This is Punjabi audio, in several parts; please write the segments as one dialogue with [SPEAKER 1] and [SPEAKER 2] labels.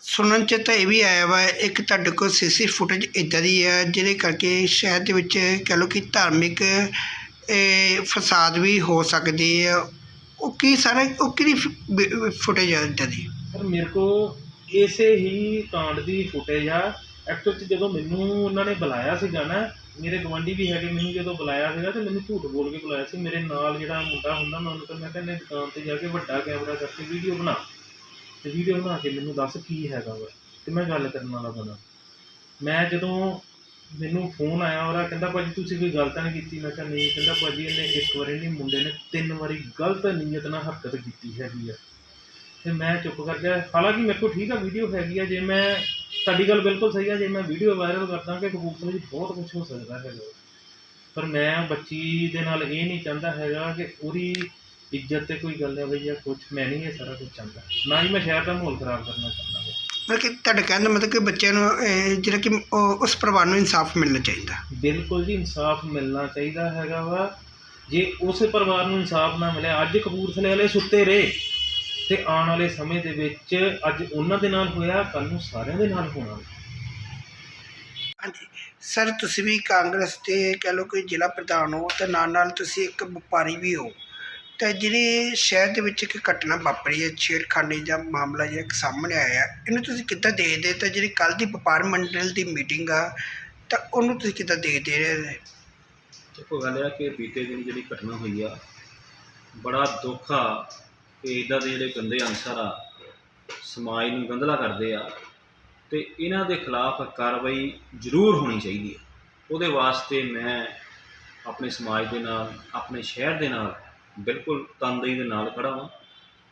[SPEAKER 1] ਸੁਣਨ ਚ ਤਾਂ ਇਹ ਵੀ ਆਇਆ ਵਾ, ਇੱਕ ਤੁਹਾਡੇ ਕੋਲ ਸੀ ਸੀ ਫੁਟੇਜ ਇੱਦਾਂ ਦੀ ਹੈ ਜਿਹਦੇ ਕਰਕੇ ਸ਼ਹਿਰ ਦੇ ਵਿੱਚ ਕਹਿ ਲਓ ਕਿ ਧਾਰਮਿਕ ਫਸਾਦ ਵੀ ਹੋ ਸਕਦੀ ਹੈ ਉਹ ਕੀ ਸਾਰਾ, ਉਹ ਕਿਹੜੀ ਫੁਟੇਜ ਹੈ ਇੱਦਾਂ ਦੀ?
[SPEAKER 2] ਸਰ, ਮੇਰੇ ਕੋਲ ਇਸੇ ਹੀ ਕਾਂਡ ਦੀ ਫੁਟੇਜ ਆ। ਐਕਚੁਅਲ ਚ ਜਦੋਂ ਮੈਨੂੰ ਉਹਨਾਂ ਨੇ ਬੁਲਾਇਆ ਸੀਗਾ ਨਾ, ਮੇਰੇ ਗਵਾਂਢੀ ਵੀ ਹੈਗੇ, ਮੈਨੂੰ ਜਦੋਂ ਬੁਲਾਇਆ ਸੀਗਾ ਤੇ ਮੈਨੂੰ ਝੂਠ ਬੋਲ ਕੇ ਬੁਲਾਇਆ ਸੀ। ਮੇਰੇ ਨਾਲ ਜਿਹੜਾ ਮੁੰਡਾ ਹੁੰਦਾ, ਮੈਂ ਉਹਨੂੰ ਕਹਿੰਦਾ ਕਹਿੰਦੇ ਦੁਕਾਨ ਤੇ ਜਾ ਕੇ ਵੱਡਾ ਕੈਮਰਾ ਕਰਕੇ ਵੀਡੀਓ ਬਣਾ। ਤੇ ਵੀਡੀਓ ਬਣਾ ਕੇ ਮੈਨੂੰ ਦੱਸ ਕੀ ਹੈਗਾ ਵਾ, ਤੇ ਮੈਂ ਗੱਲ ਕਰਨ ਵਾਲਾ ਬਣਾ। ਮੈਂ ਜਦੋਂ ਮੈਨੂੰ ਫੋਨ ਆਇਆ ਉਹਦਾ ਕਹਿੰਦਾ, ਭਾਜੀ ਤੁਸੀਂ ਕੋਈ ਗਲਤ ਨਹੀਂ ਕੀਤੀ। ਮੈਂ ਕਿਹਾ, ਨਹੀਂ ਕਹਿੰਦਾ ਭਾਜੀ, ਇਹਨੇ ਇੱਕ ਵਾਰੀ ਨਹੀਂ, ਮੁੰਡੇ ਨੇ ਤਿੰਨ ਵਾਰੀ ਗਲਤ ਨੀਅਤ ਨਾਲ ਹਰਕਤ ਕੀਤੀ ਹੈਗੀ ਆ। ਤੇ ਮੈਂ ਚੁੱਪ ਕਰ ਗਿਆ। ਹਾਲਾਂਕਿ ਮੇਰੇ ਕੋਲ ਠੀਕ ਆ ਵੀਡੀਓ ਹੈਗੀ ਆ, ਜੇ ਮੈਂ, ਤੁਹਾਡੀ ਗੱਲ ਬਿਲਕੁਲ ਸਹੀ ਆ, ਜੇ ਮੈਂ ਵੀਡੀਓ ਵਾਇਰਲ ਕਰਦਾ ਕਿ ਕਬੂਤਰ ਵਿੱਚ ਬਹੁਤ ਕੁਝ ਹੋ ਸਕਦਾ ਹੈਗਾ। ਪਰ ਮੈਂ ਬੱਚੀ ਦੇ ਨਾਲ ਇਹ ਨਹੀਂ ਚਾਹੁੰਦਾ ਹੈਗਾ ਕਿ ਉਹਦੀ ਇੱਜ਼ਤ ਤੇ ਕੋਈ ਗੱਲ ਹੈ ਬਈ ਜਾਂ ਕੁਝ ਮੈਂ ਨਹੀਂ ਇਹ ਸਾਰਾ ਕੁਝ ਚਾਹੁੰਦਾ। ਨਾ ਹੀ ਮੈਂ ਸ਼ਹਿਰ ਦਾ ਮਾਹੌਲ ਖਰਾਬ ਕਰਨਾ ਚਾਹੁੰਦਾ।
[SPEAKER 1] ਮਤਲਬ ਕਿ ਤੁਹਾਡੇ ਕਹਿਣ ਦਾ ਮਤਲਬ ਕਿ ਬੱਚਿਆਂ ਨੂੰ ਜਿਹੜਾ ਕਿ ਉਹ- ਉਸ ਪਰਿਵਾਰ ਨੂੰ ਇਨਸਾਫ ਮਿਲਣਾ ਚਾਹੀਦਾ।
[SPEAKER 2] ਬਿਲਕੁਲ ਜੀ ਇਨਸਾਫ ਮਿਲਣਾ ਚਾਹੀਦਾ ਹੈਗਾ ਵਾ। ਜੇ ਉਸ ਪਰਿਵਾਰ ਨੂੰ ਇਨਸਾਫ ਨਾ ਮਿਲਿਆ ਅੱਜ ਕਪੂਰਥਲੇ ਵਾਲੇ ਸੁੱਤੇ ਰਹੇ। ਤੇ ਆਉਣ ਵਾਲੇ ਸਮੇਂ ਦੇ ਵਿੱਚ ਅੱਜ ਉਹਨਾਂ ਦੇ ਨਾਲ ਹੋਇਆ ਕੱਲ ਨੂੰ ਸਾਰਿਆਂ ਦੇ ਨਾਲ ਹੋਣਾ।
[SPEAKER 1] ਹਾਂਜੀ। ਸਰ ਤੁਸੀਂ ਵੀ ਕਾਂਗਰਸ ਦੇ ਕਹਿ ਲਓ ਕਿ ਜ਼ਿਲ੍ਹਾ ਪ੍ਰਧਾਨ ਹੋ ਤੇ ਨਾਲ ਨਾਲ ਤੁਸੀਂ ਇੱਕ ਵਪਾਰੀ ਵੀ ਹੋ। ਤਾਂ ਜਿਹੜੀ ਸ਼ਹਿਰ ਦੇ ਵਿੱਚ ਇੱਕ ਘਟਨਾ ਵਾਪਰੀ ਹੈ, ਛੇੜਖਾਨੀ ਦਾ ਮਾਮਲਾ ਜਿਹੜਾ ਸਾਹਮਣੇ ਆਇਆ, ਇਹਨੂੰ ਤੁਸੀਂ ਕਿੱਦਾਂ ਦੇਖਦੇ? ਤਾਂ ਜਿਹੜੀ ਕੱਲ੍ਹ ਦੀ ਵਪਾਰ ਮੰਡਲ ਦੀ ਮੀਟਿੰਗ ਆ, ਤਾਂ ਉਹਨੂੰ ਤੁਸੀਂ ਕਿੱਦਾਂ ਦੇਖਦੇ ਰਹੇ?
[SPEAKER 3] ਦੇਖੋ, ਗੱਲ ਇਹ ਆ ਕਿ ਬੀਤੇ ਦਿਨ ਜਿਹੜੀ ਘਟਨਾ ਹੋਈ ਆ, ਬੜਾ ਦੁੱਖ ਆ ਕਿ ਇਦਾਂ ਦੇ ਜਿਹੜੇ ਗੰਦੇ ਅਨਸਰ ਆ, ਸਮਾਜ ਨੂੰ ਗੰਧਲਾ ਕਰਦੇ ਆ, ਤੇ ਇਹਨਾਂ ਦੇ ਖਿਲਾਫ ਕਾਰਵਾਈ ਜ਼ਰੂਰ ਹੋਣੀ ਚਾਹੀਦੀ ਹੈ ਉਹਦੇ ਵਾਸਤੇ ਮੈਂ ਆਪਣੇ ਸਮਾਜ ਦੇ ਨਾਲ, ਆਪਣੇ ਸ਼ਹਿਰ ਦੇ ਨਾਲ ਬਿਲਕੁਲ ਤਨਦੇਹੀ ਦੇ ਨਾਲ ਖੜਾ ਹਾਂ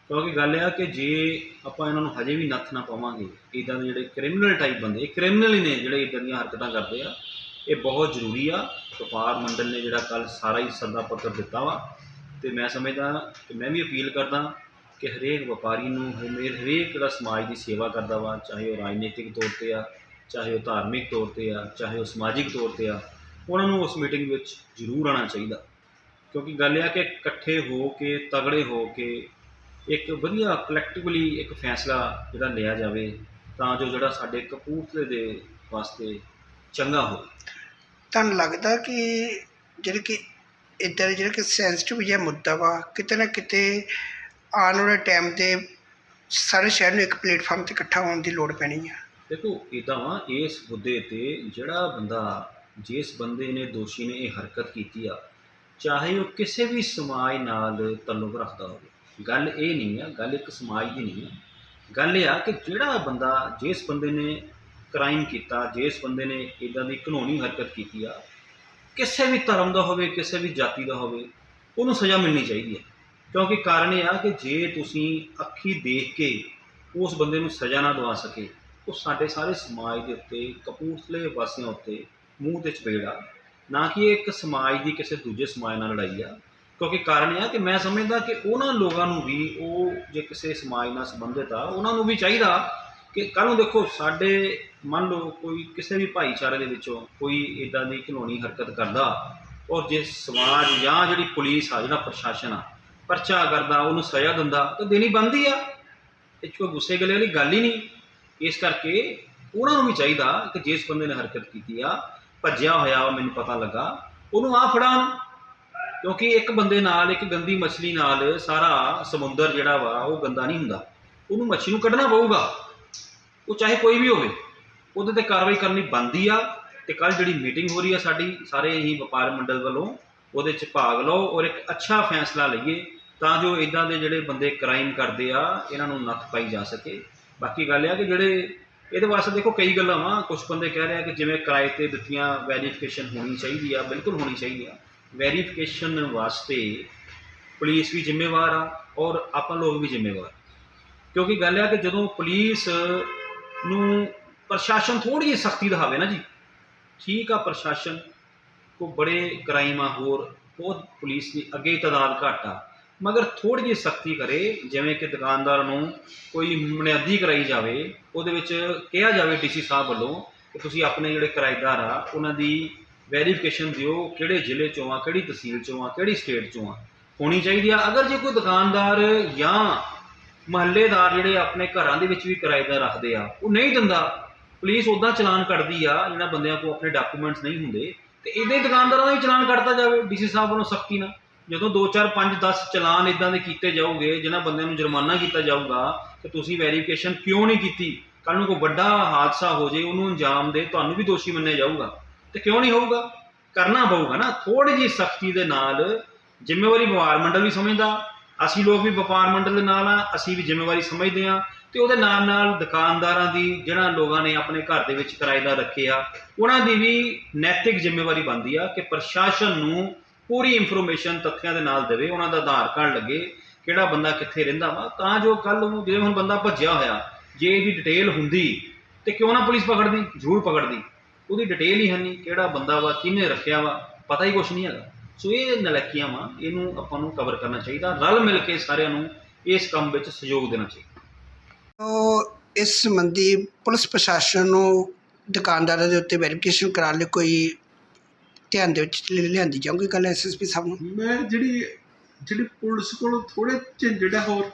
[SPEAKER 3] ਕਿਉਂਕਿ ਗੱਲ ਇਹ ਆ ਕਿ ਜੇ ਆਪਾਂ ਇਹਨਾਂ ਨੂੰ ਹਜੇ ਵੀ ਨੱਥ ਨਾ ਪਾਵਾਂਗੇ ਇਦਾਂ ਦੇ ਜਿਹੜੇ ਕ੍ਰਿਮੀਨਲ ਟਾਈਪ ਬੰਦੇ, ਇਹ ਕ੍ਰਿਮੀਨਲ ਹੀ ਨੇ ਜਿਹੜੇ ਇਦਾਂ ਦੀਆਂ ਹਰਕਤਾਂ ਕਰਦੇ ਆ, ਇਹ ਬਹੁਤ ਜ਼ਰੂਰੀ ਆ। ਵਪਾਰ ਮੰਡਲ ਨੇ ਜਿਹੜਾ ਕੱਲ ਸਾਰਾ ਹੀ ਸੱਦਾ ਪੱਤਰ ਦਿੱਤਾ ਵਾ। ਤੇ ਮੈਂ ਸਮਝਦਾ ਕਿ ਮੈਂ ਵੀ ਅਪੀਲ ਕਰਦਾ ਕਿ ਹਰੇਕ ਵਪਾਰੀ ਨੂੰ ਹਰੇਕ ਹਰੇਕ ਜਿਹੜਾ ਸਮਾਜ ਦੀ ਸੇਵਾ ਕਰਦਾ ਵਾ, ਚਾਹੇ ਉਹ ਰਾਜਨੀਤਿਕ ਤੌਰ ਤੇ ਆ, ਚਾਹੇ ਉਹ ਧਾਰਮਿਕ ਤੌਰ ਤੇ ਆ, ਚਾਹੇ ਉਹ ਸਮਾਜਿਕ ਤੌਰ ਤੇ ਆ। ਉਹਨਾਂ ਨੂੰ ਉਸ ਮੀਟਿੰਗ ਵਿੱਚ ਜ਼ਰੂਰ ਆਉਣਾ ਚਾਹੀਦਾ। ਕਿਉਂਕਿ ਗੱਲ ਇਹ ਆ ਕਿ ਇਕੱਠੇ ਹੋ ਕੇ ਤਗੜੇ ਹੋ ਕੇ ਇੱਕ ਵਧੀਆ ਕਲੈਕਟਿਵਲੀ ਇੱਕ ਫੈਸਲਾ ਜਿਹੜਾ ਲਿਆ ਜਾਵੇ ਤਾਂ ਜੋ ਜਿਹੜਾ ਸਾਡੇ ਕਪੂਰਥਲੇ ਦੇ ਵਾਸਤੇ ਚੰਗਾ ਹੋਵੇ।
[SPEAKER 1] ਤੁਹਾਨੂੰ ਲੱਗਦਾ ਕਿ ਜਿਹੜੇ ਕਿ ਇੱਦਾਂ ਦੇ ਜਿਹੜਾ ਕਿ ਸੈਂਸਿਟਿਵ ਜਿਹਾ ਮੁੱਦਾ ਵਾ ਕਿਤੇ ਨਾ ਕਿਤੇ ਆਉਣ ਵਾਲੇ ਟਾਈਮ ਤੇ ਸਾਰੇ ਸ਼ਹਿਰ ਨੂੰ ਇੱਕ ਪਲੇਟਫਾਰਮ ਤੇ ਇਕੱਠਾ ਹੋਣ ਦੀ ਲੋੜ ਪੈਣੀ ਆ?
[SPEAKER 3] ਦੇਖੋ ਇਦਾਂ ਵਾ ਇਸ ਮੁੱਦੇ ਤੇ ਜਿਹੜਾ ਬੰਦਾ ਜਿਸ ਬੰਦੇ ਨੇ ਦੋਸ਼ੀ ਨੇ ਇਹ ਹਰਕਤ ਕੀਤੀ ਆ ਚਾਹੇ ਉਹ ਕਿਸੇ ਵੀ ਸਮਾਜ ਨਾਲ ਤਾਲੁਕ ਰੱਖਦਾ ਹੋਵੇ। ਗੱਲ ਇਹ ਨਹੀਂ ਆ, ਗੱਲ ਇੱਕ ਸਮਾਜ ਦੀ ਨਹੀਂ ਆ। ਗੱਲ ਇਹ ਆ ਕਿ ਜਿਹੜਾ ਬੰਦਾ ਜਿਸ ਬੰਦੇ ਨੇ ਕ੍ਰਾਈਮ ਕੀਤਾ, ਜਿਸ ਬੰਦੇ ਨੇ ਇਦਾਂ ਦੀ ਕਾਨੂੰਨੀ ਹਰਕਤ ਕੀਤੀ ਆ, ਕਿਸੇ ਵੀ ਧਰਮ ਦਾ ਹੋਵੇ, ਕਿਸੇ ਵੀ ਜਾਤੀ ਦਾ ਹੋਵੇ, ਉਹਨੂੰ ਸਜ਼ਾ ਮਿਲਣੀ ਚਾਹੀਦੀ ਹੈ ਕਿਉਂਕਿ ਕਾਰਨ ਇਹ ਆ ਕਿ ਜੇ ਤੁਸੀਂ ਅੱਖੀ ਦੇਖ ਕੇ ਉਸ ਬੰਦੇ ਨੂੰ ਸਜ਼ਾ ਨਾ ਦਵਾ ਸਕੇ, ਉਹ ਸਾਡੇ ਸਾਰੇ ਸਮਾਜ ਦੇ ਉੱਤੇ, ਕਪੂਰਥਲੇ ਵਾਸੀਆਂ ਉੱਤੇ ਮੂੰਹ ਤੇ ਚਪੇੜ ਆ। ਨਾ ਕਿ ਇਹ ਇੱਕ ਸਮਾਜ ਦੀ ਕਿਸੇ ਦੂਜੇ ਸਮਾਜ ਨਾਲ ਲੜਾਈ ਆ। ਕਿਉਂਕਿ ਕਾਰਨ ਇਹ ਆ ਕਿ ਮੈਂ ਸਮਝਦਾ ਕਿ ਉਹਨਾਂ ਲੋਕਾਂ ਨੂੰ ਵੀ ਉਹ ਜੇ ਕਿਸੇ ਸਮਾਜ ਨਾਲ ਸੰਬੰਧਿਤ ਆ, ਉਹਨਾਂ ਨੂੰ ਵੀ ਚਾਹੀਦਾ ਕਿ ਕੱਲ ਨੂੰ ਦੇਖੋ, ਸਾਡੇ ਮੰਨ ਲਓ ਕੋਈ ਕਿਸੇ ਵੀ ਭਾਈਚਾਰੇ ਦੇ ਵਿੱਚੋਂ ਕੋਈ ਇਦਾਂ ਦੀ ਕਾਨੂੰਨੀ ਹਰਕਤ ਕਰਦਾ ਔਰ ਜੇ ਸਮਾਜ ਜਾਂ ਜਿਹੜੀ ਪੁਲਿਸ ਆ, ਜਿਹੜਾ ਪ੍ਰਸ਼ਾਸਨ ਆ, ਪਰਚਾ ਕਰਦਾ, ਉਹਨੂੰ ਸਜ਼ਾ ਦਿੰਦਾ, ਤਾਂ ਦੇਣੀ ਬਣਦੀ ਆ। ਇਹ 'ਚ ਕੋਈ ਗੁੱਸੇ ਗਲੇ ਵਾਲੀ ਗੱਲ ਹੀ ਨਹੀਂ। ਇਸ ਕਰਕੇ ਉਹਨਾਂ ਨੂੰ ਵੀ ਚਾਹੀਦਾ ਕਿ ਜਿਸ ਬੰਦੇ ਨੇ ਹਰਕਤ ਕੀਤੀ ਆ ਭੱਜਿਆ ਹੋਇਆ ਵਾ ਮੈਨੂੰ ਪਤਾ ਲੱਗਾ, ਉਹਨੂੰ ਆ ਫੜਾਉਣ। ਕਿਉਂਕਿ ਇੱਕ ਬੰਦੇ ਨਾਲ, ਇੱਕ ਗੰਦੀ ਮੱਛਲੀ ਨਾਲ ਸਾਰਾ ਸਮੁੰਦਰ ਜਿਹੜਾ ਵਾ, ਉਹ ਗੰਦਾ ਨਹੀਂ ਹੁੰਦਾ। ਉਹਨੂੰ ਮੱਛੀ ਨੂੰ ਕੱਢਣਾ ਪਊਗਾ। ਉਹ ਚਾਹੇ ਕੋਈ ਵੀ ਹੋਵੇ, ਉਹਦੇ ਤੇ ਕਾਰਵਾਈ ਕਰਨੀ ਬਣਦੀ ਆ। ਤੇ ਕੱਲ ਜਿਹੜੀ ਮੀਟਿੰਗ ਹੋ ਰਹੀ ਆ ਸਾਡੀ, ਸਾਰੇ ਹੀ ਵਪਾਰ ਮੰਡਲ ਵੱਲੋਂ, ਉਹਦੇ ਚ ਭਾਗ ਲਓ ਔਰ ਇੱਕ ਅੱਛਾ ਫੈਸਲਾ ਲਈਏ, ਤਾਂ ਜੋ ਇਦਾਂ ਦੇ ਜਿਹੜੇ ਬੰਦੇ ਕ੍ਰਾਈਮ ਕਰਦੇ ਆ, ਇਹਨਾਂ ਨੂੰ ਨੱਥ ਪਾਈ ਜਾ ਸਕੇ। ਬਾਕੀ ਗੱਲ ਇਹ ਆ ਕਿ ਜਿਹੜੇ ਇਹਦੇ ਵਾਸਤੇ ਦੇਖੋ ਕਈ ਗੱਲਾਂ ਵਾ ਕੁਝ ਬੰਦੇ ਕਹਿ ਰਹੇ ਆ ਕਿ ਜਿਵੇਂ ਕਿਰਾਏ ਤੇ ਦਿੱਤੀਆਂ ਵੈਰੀਫਿਕੇਸ਼ਨ ਹੋਣੀ ਚਾਹੀਦੀ ਆ, ਬਿਲਕੁਲ ਹੋਣੀ ਚਾਹੀਦੀ ਆ। ਵੈਰੀਫਿਕੇਸ਼ਨ ਵਾਸਤੇ ਪੁਲਿਸ ਵੀ ਜ਼ਿੰਮੇਵਾਰ ਆ ਔਰ ਆਪਾਂ ਲੋਕ ਵੀ ਜ਼ਿੰਮੇਵਾਰ। ਕਿਉਂਕਿ ਗੱਲ ਆ ਕਿ ਜਦੋਂ ਪੁਲਿਸ ਨੂੰ ਪ੍ਰਸ਼ਾਸਨ ਥੋੜੀ ਜਿਹੀ ਸਖਤੀ ਦਿਖਾਵੇ ਨਾ ਜੀ। ਠੀਕ ਆ ਪ੍ਰਸ਼ਾਸਨ, ਕੋ ਬੜੇ ਕ੍ਰਾਈਮ ਆ ਹੋਰ, ਬਹੁਤ ਪੁਲਿਸ ਦੀ ਅੱਗੇ ਤਦਾਦ ਘੱਟ ਆ। ਮਗਰ ਥੋੜੀ ਜਿਹੀ ਸਖਤੀ ਕਰੇ, ਜਿਵੇਂ ਕਿ ਦੁਕਾਨਦਾਰ ਨੂੰ ਕੋਈ ਬੁਨਿਆਦੀ ਕਰਾਈ ਜਾਵੇ, ਉਹਦੇ ਵਿੱਚ ਕਿਹਾ ਜਾਵੇ ਡੀਸੀ ਸਾਹਿਬ ਵੱਲੋਂ ਕਿ ਤੁਸੀਂ ਆਪਣੇ ਜਿਹੜੇ ਕਿਰਾਏਦਾਰ ਆ, ਉਹਨਾਂ ਦੀ ਵੈਰੀਫਿਕੇਸ਼ਨ ਦਿਓ ਕਿਹੜੇ ਜ਼ਿਲ੍ਹੇ ਚੋਂ ਆ, ਕਿਹੜੀ ਤਹਿਸੀਲ ਚੋਂ ਆ, ਕਿਹੜੀ ਸਟੇਟ ਚੋਂ ਆ। ਹੋਣੀ ਚਾਹੀਦੀ ਆ। ਅਗਰ ਜੇ ਕੋਈ ਦੁਕਾਨਦਾਰ ਜਾਂ ਮਹੱਲੇਦਾਰ ਜਿਹੜੇ ਆਪਣੇ ਘਰਾਂ ਦੇ ਵਿੱਚ ਵੀ ਕਿਰਾਏਦਾਰ ਰੱਖਦੇ ਆ, ਉਹ ਨਹੀਂ ਦਿੰਦਾ, ਪੁਲਿਸ ਉਦਾਂ ਚਲਾਨ ਕੱਢਦੀ ਆ, ਇਹਨਾਂ ਬੰਦਿਆਂ ਕੋਲ ਆਪਣੇ ਡਾਕੂਮੈਂਟਸ ਨਹੀਂ ਹੁੰਦੇ, ਤੇ ਇਹਦੇ ਦੁਕਾਨਦਾਰਾਂ ਦਾ ਵੀ ਚਲਾਨ ਕੱਢਤਾ ਜਾਵੇ, ਡੀਸੀ ਸਾਹਿਬ ਵੱਲੋਂ ਸਖਤੀ ਨਾਲ। ਜਦੋਂ 2 4 5 10 ਚਲਾਨ ਇਦਾਂ ਦੇ ਕੀਤੇ ਜਾਓਗੇ, ਜਿਨ੍ਹਾਂ ਬੰਦਿਆਂ ਨੂੰ ਜੁਰਮਾਨਾ ਕੀਤਾ ਜਾਊਗਾ ਕਿ ਤੁਸੀਂ ਵੈਰੀਫਿਕੇਸ਼ਨ ਕਿਉਂ ਨਹੀਂ ਕੀਤੀ? ਕੱਲ ਨੂੰ ਕੋਈ ਵੱਡਾ ਹਾਦਸਾ ਹੋ ਜੇ, ਉਹਨੂੰ ਅੰਜਾਮ ਦੇ, ਤੁਹਾਨੂੰ ਵੀ ਦੋਸ਼ੀ ਮੰਨਿਆ ਜਾਊਗਾ। ਤੇ ਕਿਉਂ ਨਹੀਂ ਹੋਊਗਾ? ਕਰਨਾ ਪਊਗਾ ਨਾ। ਥੋੜੀ ਜੀ ਸਖਤੀ ਦੇ ਨਾਲ ਜ਼ਿੰਮੇਵਾਰੀ ਵਪਾਰ ਮੰਡਲ ਵੀ ਸਮਝਦਾ। ਅਸੀਂ ਲੋਕ ਵੀ ਵਪਾਰ ਮੰਡਲ ਦੇ ਨਾਲ ਆ, ਅਸੀਂ ਵੀ ਜ਼ਿੰਮੇਵਾਰੀ ਸਮਝਦੇ ਆ। ਤੇ ਉਹਦੇ ਨਾਲ ਨਾਲ ਦੁਕਾਨਦਾਰਾਂ ਦੀ, ਜਿਹੜਾ ਲੋਕਾਂ ਨੇ ਆਪਣੇ ਘਰ ਦੇ ਵਿੱਚ ਕਿਰਾਏਦਾਰ ਰੱਖੇ ਆ, ਉਹਨਾਂ ਦੀ ਵੀ ਨੈਤਿਕ ਜ਼ਿੰਮੇਵਾਰੀ ਬਣਦੀ ਆ ਕਿ ਪ੍ਰਸ਼ਾਸਨ ਨੂੰ ਪੂਰੀ ਇਨਫੋਰਮੇਸ਼ਨ ਤੱਥਿਆਂ ਦੇ ਨਾਲ ਦੇਵੇ, ਉਹਨਾਂ ਦਾ ਆਧਾਰ ਕਾਰਡ ਲੱਗੇ, ਕਿਹੜਾ ਬੰਦਾ ਕਿੱਥੇ ਰਹਿੰਦਾ ਵਾ, ਤਾਂ ਜੋ ਕੱਲ ਨੂੰ ਜਿਵੇਂ ਹੁਣ ਬੰਦਾ ਭੱਜਿਆ ਹੋਇਆ, ਜੇ ਇਹਦੀ ਡਿਟੇਲ ਹੁੰਦੀ, ਤੇ ਕਿਉਂ ਨਾ ਪੁਲਿਸ ਪਕੜਦੀ, ਜ਼ਰੂਰ ਪਕੜਦੀ। ਉਹਦੀ ਡਿਟੇਲ ਹੀ ਹੈ ਕਿਹੜਾ ਬੰਦਾ ਵਾ, ਕਿਹਨੇ ਰੱਖਿਆ ਵਾ, ਪਤਾ ਹੀ ਕੁਛ ਨਹੀਂ ਹੈਗਾ। ਸੋ ਇਹ ਨਲਕੀਆਂ ਵਾ, ਇਹਨੂੰ ਆਪਾਂ ਨੂੰ ਕਵਰ ਕਰਨਾ ਚਾਹੀਦਾ, ਰਲ ਮਿਲ ਕੇ ਸਾਰਿਆਂ ਨੂੰ ਇਸ ਕੰਮ ਵਿੱਚ ਸਹਿਯੋਗ ਦੇਣਾ ਚਾਹੀਦਾ।
[SPEAKER 1] ਤੋ ਇਸ ਸੰਬੰਧੀ ਪੁਲਿਸ ਪ੍ਰਸ਼ਾਸਨ ਨੂੰ ਦੁਕਾਨਦਾਰਾਂ ਦੇ ਉੱਤੇ ਵੈਰੀਫਿਕੇਸ਼ਨ ਕਰਾਉਣ ਲਈ ਕੋਈ ਧਿਆਨ ਦੇ ਵਿੱਚ ਲਿਆਂਦੀ ਜਾਊਗੀ ਕੱਲ ਐਸਐਸਪੀ ਸਾਹਿਬ ਨੂੰ।
[SPEAKER 4] ਮੈਂ ਜਿਹੜੀ ਜਿਹੜੀ ਪੁਲਿਸ ਕੋਲ ਥੋੜੇ ਝੰਜੜ ਹੋਰ।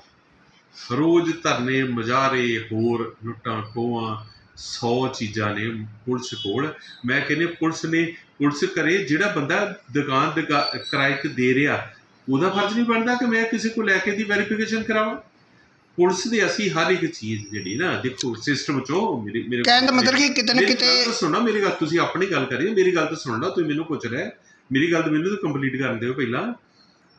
[SPEAKER 4] ਰੋਜ਼ ਧਰਨੇ, ਮਜ਼ਾਰੇ, ਹੋਰ ਲੁੱਟਾਂ, ਖੋਹਾਂ 100 ਚੀਜ਼ਾਂ ਨੇ ਪੁਲਿਸ ਕੋਲ। ਮੈਂ ਕਹਿੰਦੇ ਪੁਲਿਸ ਨੇ, ਪੁਲਿਸ ਕਰੇ ਜਿਹੜਾ ਬੰਦਾ ਦੁਕਾਨ, ਦੁਕਾ- ਕਿਰਾਏ ਤੇ ਦੇ ਰਿਹਾ, ਉਹਦਾ ਫਰਜ਼ ਨਹੀਂ ਬਣਦਾ ਕਿ ਮੈਂ ਕਿਸੇ ਕੋਲ ਲੈ ਕੇ ਦੀ ਵੈਰੀਫਿਕੇਸ਼ਨ ਕਰਾਵਾਂ? ਪੁਲਿਸ ਦੇ ਅਸੀਂ ਹਰ ਇੱਕ ਚੀਜ਼ ਜਿਹੜੀ ਨਾ ਦੇਖੋ ਸਿਸਟਮ ਚੋਂ ਮੇਰੇ ਮੇਰੇ
[SPEAKER 1] ਕਹਿਣ ਦਾ ਮਤਲਬ ਕਿ ਕਿਤੇ ਨਾ
[SPEAKER 4] ਮੇਰੀ
[SPEAKER 1] ਕਿਤੇ
[SPEAKER 4] ਗੱਲ ਤਾਂ ਸੁਣਨਾ ਮੇਰੀ ਗੱਲ ਤੁਸੀਂ ਆਪਣੀ ਗੱਲ ਕਰਿਓ ਮੇਰੀ ਗੱਲ ਤਾਂ ਸੁਣਨਾ ਤੁਸੀਂ ਮੈਨੂੰ ਪੁੱਛ ਰਹੇ ਮੇਰੀ ਗੱਲ ਤਾਂ ਮੈਨੂੰ ਤਾਂ ਕੰਪਲੀਟ ਕਰਨ ਦਿਓ ਪਹਿਲਾਂ।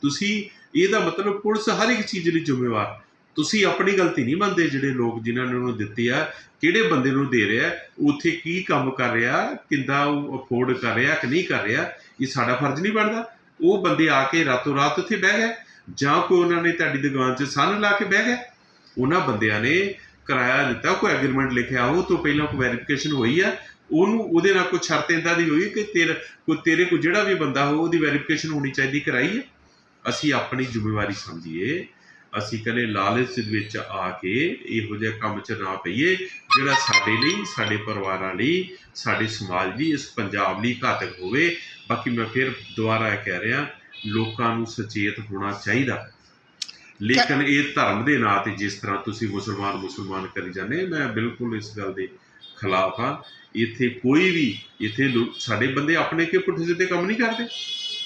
[SPEAKER 4] ਤੁਸੀਂ ਇਹਦਾ ਮਤਲਬ ਪੁਲਿਸ ਹਰ ਇੱਕ ਚੀਜ਼ ਲਈ ਜ਼ਿੰਮੇਵਾਰ। ਤੁਸੀਂ ਆਪਣੀ ਗਲਤੀ ਨਹੀਂ ਮੰਨਦੇ ਜਿਹੜੇ ਲੋਕ ਜਿਨ੍ਹਾਂ ਨੇ ਉਹਨੂੰ ਦਿੱਤੀ ਆ ਕਿਹੜੇ ਬੰਦੇ ਨੂੰ ਦੇ ਰਿਹਾ ਉੱਥੇ ਕੀ ਕੰਮ ਕਰ ਰਿਹਾ ਕਿੰਦਾ ਉਹ ਅਫੋਰਡ ਕਰ ਰਿਹਾ ਕਿ ਨਹੀਂ ਕਰ ਰਿਹਾ ਇਹ ਸਾਡਾ ਫਰਜ਼ ਨਹੀਂ ਬਣਦਾ। ਉਹ ਬੰਦੇ ਆ ਕੇ ਰਾਤੋਂ ਰਾਤ ਉੱਥੇ ਬਹਿ ਗਏ ਜਾਂ ਕੋਈ ਉਹਨਾਂ ਨੇ ਤੁਹਾਡੀ ਦੁਕਾਨ 'ਚ ਸੰਨ ਲਾ ਕੇ ਬਹਿ ਗਏ ਉਹਨਾਂ ਬੰਦਿਆਂ ਨੇ ਕਿਰਾਇਆ ਦਿੱਤਾ, ਕੋਈ ਐਗਰੀਮੈਂਟ ਲਿਖਿਆ ਉਹ ਤੋਂ ਪਹਿਲਾਂ ਕੋਈ ਵੈਰੀਫਿਕੇਸ਼ਨ ਹੋਈ ਆ, ਉਹਨੂੰ, ਉਹਦੇ ਨਾਲ ਕੋਈ ਸ਼ਰਤ ਇਦਾਂ ਦੀ ਹੋਈ ਕਿ ਤੇਰਾ, ਕੋਈ ਤੇਰੇ ਕੋਲ ਜਿਹੜਾ ਵੀ ਬੰਦਾ ਹੋ ਉਹਦੀ ਵੈਰੀਫਿਕੇਸ਼ਨ ਹੋਣੀ ਚਾਹੀਦੀ, ਕਰਾਈ ਹੈ ਅਸੀਂ ਆਪਣੀ ਜ਼ਿੰਮੇਵਾਰੀ ਸਮਝੀਏ, ਅਸੀਂ ਕਦੇ ਲਾਲਚ ਦੇ ਵਿੱਚ ਆ ਕੇ ਇਹੋ ਜਿਹਾ ਕੰਮ 'ਚ ਨਾ ਪਈਏ, ਜਿਹੜਾ ਸਾਡੇ ਲਈ, ਸਾਡੇ ਪਰਿਵਾਰਾਂ ਲਈ, ਸਾਡੇ ਸਮਾਜ ਲਈ, ਇਸ ਪੰਜਾਬ ਲਈ ਘਾਤਕ ਹੋਵੇ। ਬਾਕੀ ਮੈਂ ਫਿਰ ਦੁਬਾਰਾ ਇਹ ਕਹਿ ਰਿਹਾ, ਲੋਕਾਂ ਨੂੰ ਸੁਚੇਤ ਹੋਣਾ ਚਾਹੀਦਾ। ਲੇਕਿਨ ਇਹ ਧਰਮ ਦੇ ਨਾਂ ਤੇ ਜਿਸ ਤਰ੍ਹਾਂ ਤੁਸੀਂ ਮੁਸਲਮਾਨ ਮੁਸਲਮਾਨ ਕਰੀ ਜਾਂਦੇ ਮੈਂ ਬਿਲਕੁਲ ਇਸ ਗੱਲ ਦੇ ਖਿਲਾਫ ਹਾਂ। ਇੱਥੇ ਕੋਈ ਵੀ ਇੱਥੇ ਲੋ- ਸਾਡੇ ਬੰਦੇ ਆਪਣੇ ਕੇ ਪੁੱਠੇ ਸਿੱਧੇ ਕੰਮ ਨਹੀਂ ਕਰਦੇ?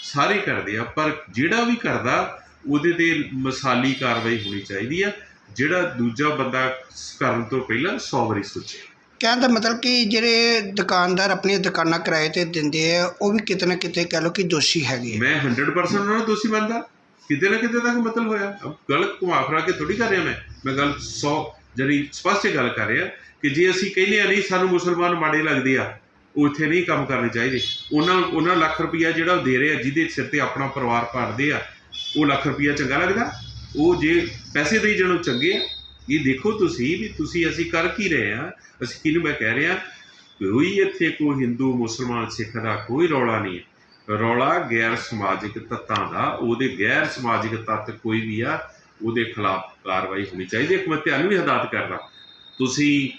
[SPEAKER 4] ਸਾਰੇ ਕਰਦੇ ਆ ਪਰ ਜਿਹੜਾ ਵੀ ਕਰਦਾ ਉਹਦੇ ਤੇ ਮਿਸਾਲੀ ਕਾਰਵਾਈ ਹੋਣੀ ਚਾਹੀਦੀ ਆ ਜਿਹੜਾ ਦੂਜਾ ਬੰਦਾ ਕਰਨ ਤੋਂ ਪਹਿਲਾਂ 100 ਵਾਰੀ ਸੋਚੇ।
[SPEAKER 1] ਕਹਿਣ ਦਾ ਮਤਲਬ ਕਿ ਜਿਹੜੇ ਦੁਕਾਨਦਾਰ ਆਪਣੀਆਂ ਦੁਕਾਨਾਂ ਕਿਰਾਏ ਤੇ ਦਿੰਦੇ ਆ ਉਹ ਵੀ ਕਿਤੇ ਨਾ ਕਿਤੇ ਕਹਿ ਲਓ ਕਿ ਦੋਸ਼ੀ ਹੈਗੇ।
[SPEAKER 4] ਮੈਂ 100% ਉਹਨਾਂ ਨੂੰ ਦੋਸ਼ੀ ਮੰਨਦਾ। ਕਿਤੇ ਨਾ ਕਿਤੇ ਤੱਕ ਮਤਲਬ ਹੋਇਆ। ਅਬ ਗੱਲ ਘੁਮਾ ਫਰਾ ਕੇ ਥੋੜੀ ਕਰ ਰਿਹਾ ਮੈਂ। ਮੈਂ ਗੱਲ 100 ਜਿਹੜੀ ਸਪਸ਼ਟ ਗੱਲ ਕਰ ਰਿਹਾ ਕਿ ਜੇ ਅਸੀਂ ਕਹਿੰਦੇ ਆ ਨਹੀਂ, ਸਾਨੂੰ ਮੁਸਲਮਾਨ ਮਾੜੇ ਲੱਗਦੇ ਆ, ਉਹ ਇੱਥੇ ਨਹੀਂ ਕੰਮ ਕਰਨੇ ਚਾਹੀਦੇ। ਉਹਨਾਂ ਉਹਨਾਂ ਲੱਖ ਰੁਪਈਆ ਜਿਹੜਾ ਉਹ ਦੇ ਰਹੇ ਆ, ਜਿਹਦੇ ਸਿਰ ਤੇ ਆਪਣਾ ਪਰਿਵਾਰ ਭਰਦੇ ਆ, ਉਹ ਲੱਖ ਰੁਪਈਆ ਚੰਗਾ ਲੱਗਦਾ? ਉਹ ਜੇ ਪੈਸੇ ਦੇਈ ਜਾਣੋ ਚੰਗੇ ਆ। ਇਹ ਦੇਖੋ ਤੁਸੀਂ ਵੀ ਤੁਸੀਂ ਅਸੀਂ ਕਰ ਕੀ ਰਹੇ ਆ? ਅਸੀਂ ਕਿਹਨੂੰ ਮੈਂ ਕਹਿ ਰਿਹਾ? ਕੋਈ ਇੱਥੇ ਕੋਈ ਹਿੰਦੂ, ਮੁਸਲਮਾਨ, ਸਿੱਖ ਦਾ ਕੋਈ ਰੌਲਾ ਨਹੀਂ ਹੈ। ਰੌਲਾ ਗੈਰ ਸਮਾਜਿਕ ਤੱਤਾਂ ਦਾ, ਉਹਦੇ ਗੈਰ ਸਮਾਜਿਕ ਤੱਤ ਕੋਈ ਵੀ ਆ, ਉਹਦੇ ਖਿਲਾਫ ਕਾਰਵਾਈ ਹੋਣੀ ਚਾਹੀਦੀ ਹੈ। ਇੱਕ ਮੈਂ ਤੁਹਾਨੂੰ ਵੀ ਹਦਾਇਤ ਕਰਦਾ, ਤੁਸੀਂ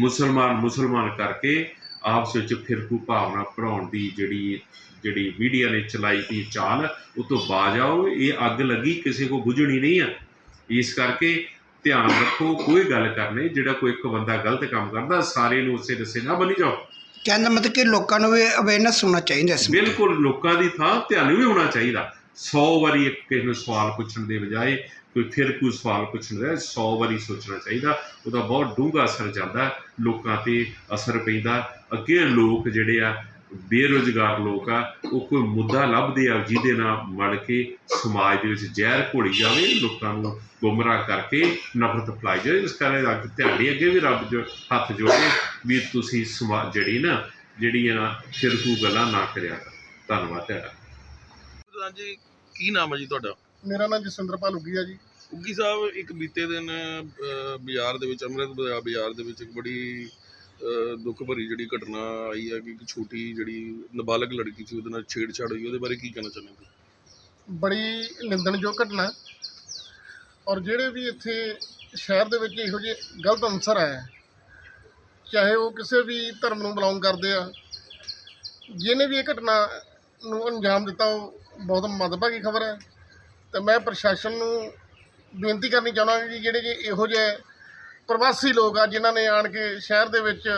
[SPEAKER 4] ਮੁਸਲਮਾਨ ਮੁਸਲਮਾਨ ਕਰਕੇ ਆਪਸ ਵਿੱਚ ਫਿਰਕੂ ਭਾਵਨਾ ਭਰਾਉਣ ਦੀ ਜਿਹੜੀ ਜਿਹੜੀ ਮੀਡੀਆ ਨੇ ਚਲਾਈ ਦੀ ਚਾਲ, ਉਹ ਤੋਂ ਬਾਜ ਆਓ। ਇਹ ਅੱਗ ਲੱਗੀ, ਕਿਸੇ ਕੋ ਬੁਝਣੀ ਨਹੀਂ ਆ। ਇਸ ਕਰਕੇ ਧਿਆਨ ਰੱਖੋ, ਕੋਈ ਗੱਲ ਕਰਨੇ, ਜਿਹੜਾ ਕੋਈ ਇੱਕ ਬੰਦਾ ਗਲਤ ਕੰਮ ਕਰਦਾ, ਸਾਰੇ ਨੂੰ ਉਸੇ ਰਸੇ ਨਾ ਬਣੀ ਜਾਓ।
[SPEAKER 1] ਕਹਿਣ ਮਤਲਬ ਕਿ ਲੋਕਾਂ ਨੂੰ ਵੀ ਅਵੇਅਰਨੈਸ ਹੋਣਾ ਚਾਹੀਦਾ ਇਸ
[SPEAKER 4] ਬਿਲਕੁਲ, ਲੋਕਾਂ ਦੀ ਥਾਂ ਧਿਆਨ ਵੀ ਹੋਣਾ ਚਾਹੀਦਾ। 100 ਵਾਰੀ ਇੱਕ ਕਿਸੇ ਨੂੰ ਸਵਾਲ ਪੁੱਛਣ ਦੇ ਬਜਾਏ, ਕੋਈ ਫਿਰ ਕੋਈ ਸਵਾਲ ਪੁੱਛਣ ਦਾ 100 ਵਾਰੀ ਸੋਚਣਾ ਚਾਹੀਦਾ। ਉਹਦਾ ਬਹੁਤ ਡੂੰਘਾ ਅਸਰ ਜਾਂਦਾ। ਲੋਕਾਂ ਤੇ ਅਸਰ ਪੈਂਦਾ। ਅੱਗੇ ਲੋਕ ਜਿਹੜੇ ਆ ਬੇਰੁਜ਼ਗਾਰ ਲੋਕ ਆ ਉਹ ਕੋਈ ਮੁੱਦਾ ਲੱਭਦੇ ਆ ਜਿਹਦੇ ਨਾਲ ਮੜ ਕੇ ਸਮਾਜ ਦੇ ਵਿੱਚ ਜ਼ਹਿਰ ਘੋਲੀ ਜਾਵੇ ਲੋਕਾਂ ਨੂੰ ਗੁੰਮਰਾਹ ਕਰਕੇ ਨਫ਼ਰਤ ਫੈਲਾਈ ਜਾਵੇ ਇਸ ਕਰਕੇ ਅੱਗ ਤੁਹਾਡੇ ਅੱਗੇ ਵੀ ਰੱਬ ਜੋ ਹੱਥ ਜੋੜੇ ਵੀ ਤੁਸੀਂ ਸਮਾਜ ਜਿਹੜੀ ਨਾ ਜਿਹੜੀਆਂ ਫਿਰਕੂ ਗੱਲਾਂ ਨਾ ਕਰਿਆ ਕਰੋ। ਧੰਨਵਾਦ ਤੁਹਾਡਾ।
[SPEAKER 5] ਹਾਂਜੀ ਕੀ ਨਾਮ ਹੈ ਜੀ ਤੁਹਾਡਾ?
[SPEAKER 6] ਮੇਰਾ ਨਾਮ ਜਸਵਿੰਦਰਪਾਲ ਉੱਗੀ ਆ ਜੀ।
[SPEAKER 5] ਉੱਗੀ ਸਾਹਿਬ ਇੱਕ ਬੀਤੇ ਦਿਨ ਬਾਜ਼ਾਰ ਦੇ ਵਿੱਚ ਅੰਮ੍ਰਿਤ ਬਾਜ਼ਾਰ ਬਾਜ਼ਾਰ ਦੇ ਵਿੱਚ ਇੱਕ ਬੜੀ ਦੁੱਖ ਭਰੀ ਜਿਹੜੀ ਘਟਨਾ ਆਈ ਹੈ ਕਿ ਇੱਕ ਛੋਟੀ ਜਿਹੜੀ ਨਾਬਾਲਗ ਲੜਕੀ ਸੀ, ਉਹਦੇ ਨਾਲ ਛੇੜਛਾੜ ਹੋਈ, ਉਹਦੇ ਬਾਰੇ ਕੀ ਕਹਿਣਾ ਚਾਹੁੰਦੇ ਹੋ
[SPEAKER 6] ਬੜੀ ਨਿੰਦਣਯੋਗ ਘਟਨਾ ਔਰ ਜਿਹੜੇ ਵੀ ਇੱਥੇ ਸ਼ਹਿਰ ਦੇ ਵਿੱਚ ਇਹੋ ਜਿਹੇ ਗਲਤ ਅਨਸਰ ਹੈ ਚਾਹੇ ਉਹ ਕਿਸੇ ਵੀ ਧਰਮ ਨੂੰ ਬਿਲੋਂਗ ਕਰਦੇ ਆ, ਜਿਹਨੇ ਵੀ ਇਹ ਘਟਨਾ ਨੂੰ ਅੰਜਾਮ ਦਿੱਤਾ, ਉਹ ਬਹੁਤ ਮੰਦਭਾਗੀ ਖਬਰ ਹੈ। ਤੇ ਮੈਂ ਪ੍ਰਸ਼ਾਸਨ ਨੂੰ ਬੇਨਤੀ ਕਰਨੀ ਚਾਹੁੰਦਾ ਕਿ ਜਿਹੜੇ ਜੇ ਇਹੋ ਜਿਹੇ ਪ੍ਰਵਾਸੀ ਲੋਕ ਆ ਜਿਨ੍ਹਾਂ ਨੇ ਆਣ ਕੇ ਸ਼ਹਿਰ ਦੇ ਵਿੱਚ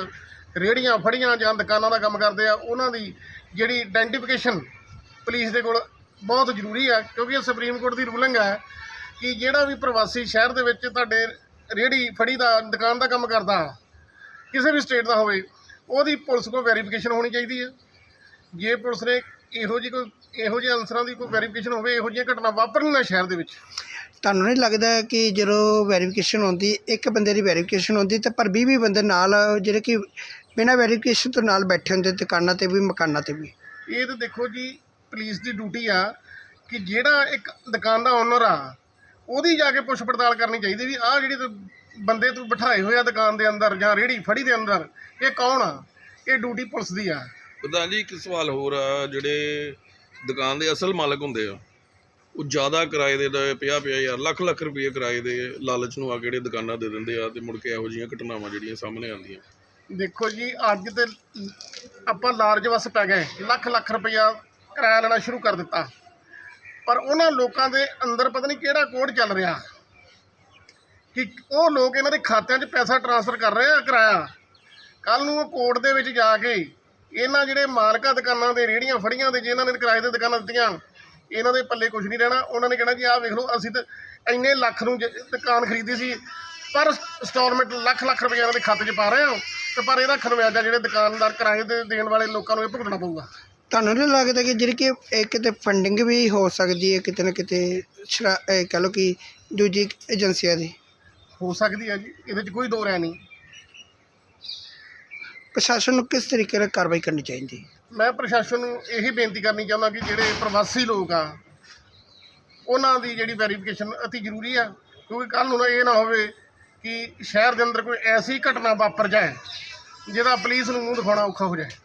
[SPEAKER 6] ਰੇੜੀਆਂ ਫੜੀਆਂ ਜਾਂ ਦੁਕਾਨਾਂ ਦਾ ਕੰਮ ਕਰਦੇ ਆ, ਉਹਨਾਂ ਦੀ ਜਿਹੜੀ ਆਇਡੈਂਟੀਫਿਕੇਸ਼ਨ ਪੁਲਿਸ ਦੇ ਕੋਲ ਬਹੁਤ ਜ਼ਰੂਰੀ ਆ, ਕਿਉਂਕਿ ਇਹ ਸੁਪਰੀਮ ਕੋਰਟ ਦੀ ਰੂਲਿੰਗ ਹੈ ਕਿ ਜਿਹੜਾ ਵੀ ਪ੍ਰਵਾਸੀ ਸ਼ਹਿਰ ਦੇ ਵਿੱਚ ਤੁਹਾਡੇ ਰੇੜੀ ਫੜੀ ਦਾ, ਦੁਕਾਨ ਦਾ ਕੰਮ ਕਰਦਾ, ਕਿਸੇ ਵੀ ਸਟੇਟ ਦਾ ਹੋਵੇ, ਉਹਦੀ ਪੁਲਿਸ ਕੋਲ ਵੈਰੀਫਿਕੇਸ਼ਨ ਹੋਣੀ ਚਾਹੀਦੀ ਹੈ ਜੇ ਪੁਲਿਸ ਨੇ ਇਹੋ ਜਿਹੀ ਕੋਈ ਇਹੋ ਜਿਹੇ ਅਨਸਰਾਂ ਦੀ ਕੋਈ ਵੈਰੀਫਿਕੇਸ਼ਨ ਹੋਵੇ ਇਹੋ ਜਿਹੀਆਂ ਘਟਨਾ ਵਾਪਰਨ ਨਾ ਸ਼ਹਿਰ ਦੇ ਵਿੱਚ?
[SPEAKER 1] ਤੁਹਾਨੂੰ ਨਹੀਂ ਲੱਗਦਾ ਕਿ ਜਦੋਂ ਵੈਰੀਫਿਕੇਸ਼ਨ ਹੁੰਦੀ ਇੱਕ ਬੰਦੇ ਦੀ ਵੈਰੀਫਿਕੇਸ਼ਨ ਹੁੰਦੀ ਤੇ ਪਰ 20 20 ਬੰਦੇ ਨਾਲ ਜਿਹੜੇ ਕਿ ਬਿਨਾਂ ਵੈਰੀਫਿਕੇਸ਼ਨ ਤੋਂ ਨਾਲ ਬੈਠੇ ਹੁੰਦੇ ਦੁਕਾਨਾਂ ਤੇ ਵੀ ਮਕਾਨਾਂ ਤੇ ਵੀ?
[SPEAKER 6] ਇਹ ਤਾਂ ਦੇਖੋ ਜੀ ਪੁਲਿਸ ਦੀ ਡਿਊਟੀ ਆ ਕਿ ਜਿਹੜਾ ਇੱਕ ਦੁਕਾਨ ਦਾ ਓਨਰ ਆ ਉਹਦੀ ਜਾ ਕੇ ਪੁੱਛ ਪੜਤਾਲ ਕਰਨੀ ਚਾਹੀਦੀ ਵੀ ਆਹ ਜਿਹੜੀ ਤੂੰ ਬੰਦੇ ਤੂੰ ਬਿਠਾਏ ਹੋਏ ਆ ਦੁਕਾਨ ਦੇ ਅੰਦਰ ਜਾਂ ਰੇੜੀ ਫੜੀ ਦੇ ਅੰਦਰ ਇਹ ਕੌਣ ਆ? ਇਹ ਡਿਊਟੀ ਪੁਲਿਸ ਦੀ ਆ।
[SPEAKER 5] ਪ੍ਰਧਾਨ ਜੀ ਇੱਕ ਸਵਾਲ ਹੋਰ ਆ, ਜਿਹੜੇ ਦੁਕਾਨ ਦੇ ਅਸਲ ਮਾਲਕ ਹੁੰਦੇ ਆ, ਉਹ ਜ਼ਿਆਦਾ ਕਿਰਾਏ ਦੇ 50 50 ਹਜ਼ਾਰ ਲੱਖ ਲੱਖ ਰੁਪਏ ਕਿਰਾਏ ਦੇ ਲਾਲਚ ਨੂੰ ਆ ਕੇ ਜਿਹੜੇ ਦੁਕਾਨਾਂ ਦੇ ਦਿੰਦੇ ਆ ਤੇ ਮੁੜ ਕੇ ਇਹੋ ਜਿਹੀਆਂ ਘਟਨਾਵਾਂ ਜਿਹੜੀਆਂ ਸਾਹਮਣੇ ਆਉਂਦੀਆਂ।
[SPEAKER 6] ਦੇਖੋ ਜੀ, ਅੱਜ ਤੇ ਆਪਾਂ ਲਾਰਜ ਵਸ ਪੈ ਗਏ ਲੱਖ ਲੱਖ ਰੁਪਇਆ ਕਿਰਾਇਆ ਲੈਣਾ ਸ਼ੁਰੂ ਕਰ ਦਿੱਤਾ। ਪਰ ਉਹਨਾਂ ਲੋਕਾਂ ਦੇ ਅੰਦਰ ਪਤਾ ਨਹੀਂ ਕਿਹੜਾ ਕੋਡ ਚੱਲ ਰਿਹਾ ਕਿ ਉਹ ਲੋਕ ਇਹਨਾਂ ਦੇ ਖਾਤਿਆਂ 'ਚ ਪੈਸਾ ਟ੍ਰਾਂਸਫਰ ਕਰ ਰਹੇ ਆ ਕਿਰਾਇਆ। ਕੱਲ ਨੂੰ ਉਹ ਕੋਰਟ ਦੇ ਵਿੱਚ ਜਾ ਕੇ ਇਹਨਾਂ ਜਿਹੜੇ ਮਾਲਕਾਂ ਦੁਕਾਨਾਂ ਦੇ ਰੇੜੀਆਂ ਫੜੀਆਂ ਦੇ ਜਿਨ੍ਹਾਂ ਨੇ ਕਿਰਾਏ ਤੇ ਦੁਕਾਨਾਂ ਦਿੱਤੀਆਂ ਇਹਨਾਂ ਦੇ ਪੱਲੇ ਕੁਝ ਨਹੀਂ ਰਹਿਣਾ। ਉਹਨਾਂ ਨੇ ਕਹਿਣਾ ਜੀ ਆਹ ਵੇਖ ਲਓ ਅਸੀਂ ਤਾਂ ਇੰਨੇ ਲੱਖ ਨੂੰ ਜ- ਦੁਕਾਨ ਖਰੀਦੀ ਸੀ ਪਰ ਇੰਸਟਾਲਮੈਂਟ ਲੱਖ ਲੱਖ ਰੁਪਏ ਇਹਨਾਂ ਦੇ ਖਾਤੇ 'ਚ ਪਾ ਰਹੇ ਹਾਂ। ਤੇ ਪਰ ਇਹਦਾ ਖਰਵਾਜਾ ਜਿਹੜੇ ਦੁਕਾਨਦਾਰ ਕਿਰਾਏ ਤੇ ਦੇਣ ਵਾਲੇ ਲੋਕਾਂ ਨੂੰ ਇਹ ਭੁਗਤਣਾ ਪਊਗਾ।
[SPEAKER 1] ਤੁਹਾਨੂੰ ਨਹੀਂ ਲੱਗਦਾ ਕਿ ਜਿਹੜੀ ਕਿ ਇਹ ਕਿਤੇ ਫੰਡਿੰਗ ਵੀ ਹੋ ਸਕਦੀ ਹੈ ਕਿਤੇ ਨਾ ਕਿਤੇ ਸ਼ਰਾ ਇਹ ਕਹਿ ਲਓ ਕਿ ਦੂਜੀ ਏਜੰਸੀਆਂ ਦੀ?
[SPEAKER 6] ਹੋ ਸਕਦੀ ਹੈ ਜੀ ਇਹਦੇ 'ਚ ਕੋਈ ਦੋ ਰਾਏ ਨਹੀਂ।
[SPEAKER 1] ਪ੍ਰਸ਼ਾਸਨ ਨੂੰ ਕਿਸ ਤਰੀਕੇ ਨਾਲ ਕਾਰਵਾਈ ਕਰਨੀ ਚਾਹੀਦੀ?
[SPEAKER 6] ਮੈਂ ਪ੍ਰਸ਼ਾਸਨ ਨੂੰ ਇਹੀ ਬੇਨਤੀ ਕਰਨੀ ਚਾਹੁੰਦਾ ਕਿ ਜਿਹੜੇ ਪ੍ਰਵਾਸੀ ਲੋਕ ਆ, ਉਹਨਾਂ ਦੀ ਜਿਹੜੀ ਵੈਰੀਫਿਕੇਸ਼ਨ ਅਤੀ ਜ਼ਰੂਰੀ ਆ, ਕਿਉਂਕਿ ਕੱਲ ਨੂੰ ਨਾ ਇਹ ਨਾ ਹੋਵੇ ਕਿ ਸ਼ਹਿਰ ਦੇ ਅੰਦਰ ਕੋਈ ਐਸੀ ਘਟਨਾ ਵਾਪਰ ਜਾਏ, ਜਿਹਦਾ ਪੁਲਿਸ ਨੂੰ ਮੂੰਹ ਦਿਖਾਉਣਾ ਔਖਾ ਹੋ ਜਾਏ।